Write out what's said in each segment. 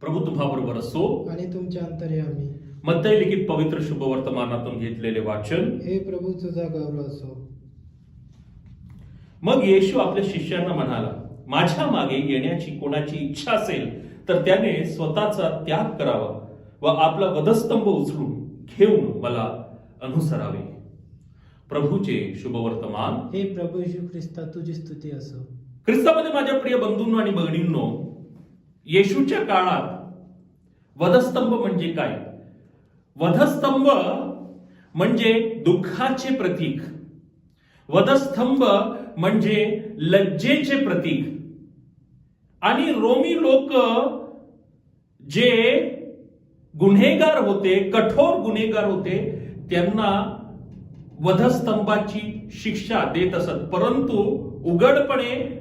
प्रभू तुम्हाबरोबर असो. आणि तुमच्या अंतर्यामी मत्तय लिखित पवित्र शुभवर्तमानातून घेतलेले वाचन. हे प्रभू तुझा गौरव असो. मग येशू आपल्या शिष्यांना म्हणाला माझ्या मागे येण्याची कोणाची इच्छा असेल तर त्याने स्वतःचा त्याग करावा व आपला वधस्तंभ उचलून घेऊन मला अनुसरावे. प्रभूचे शुभवर्तमान हे प्रभू येशू ख्रिस्ता तुझी स्तुती असो. ख्रिस्तामध्ये माझ्या प्रिय बंधूंनो आणि भगिनींनो येशूच्या काळात वधस्तंभ म्हणजे काय? वधस्तंभ म्हणजे दुःखाचे प्रतीक. वधस्तंभ म्हणजे लज्जेचे प्रतीक. आणि रोमी लोक जे गुन्हेगार होते कठोर गुन्हेगार होते त्यांना वधस्तंभाची शिक्षा देत असत. परंतु उघडपणे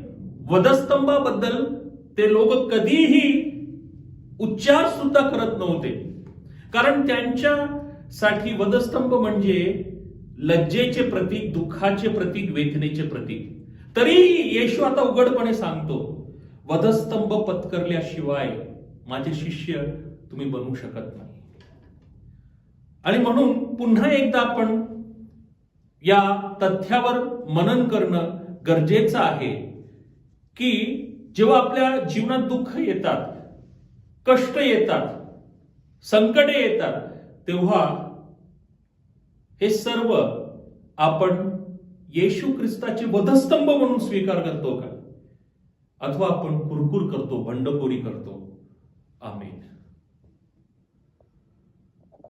वधस्तंभाबद्दल ते लोक कधीही उच्चार सुद्धा करत नव्हते. कारण त्यांच्यासाठी वधस्तंभ म्हणजे लज्जेचे प्रतीक दुःखाचे प्रतीक वेदनेचे प्रतीक. तरीही येशू आता उघडपणे सांगतो वधस्तंभ पत्करल्याशिवाय माझे शिष्य तुम्ही बनवू शकत नाही. आणि म्हणून पुन्हा एकदा आपण या तथ्यावर मनन करणं गरजेचं आहे की जेव्हा आपल्या जीवनात दुःख येतात कष्ट येतात संकटे येतात तेव्हा हे सर्व आपण येशू ख्रिस्ताचे वधस्तंभ म्हणून स्वीकार करतो का? अथवा आपण कुरकुर करतो बंडखोरी करतो? आमेन.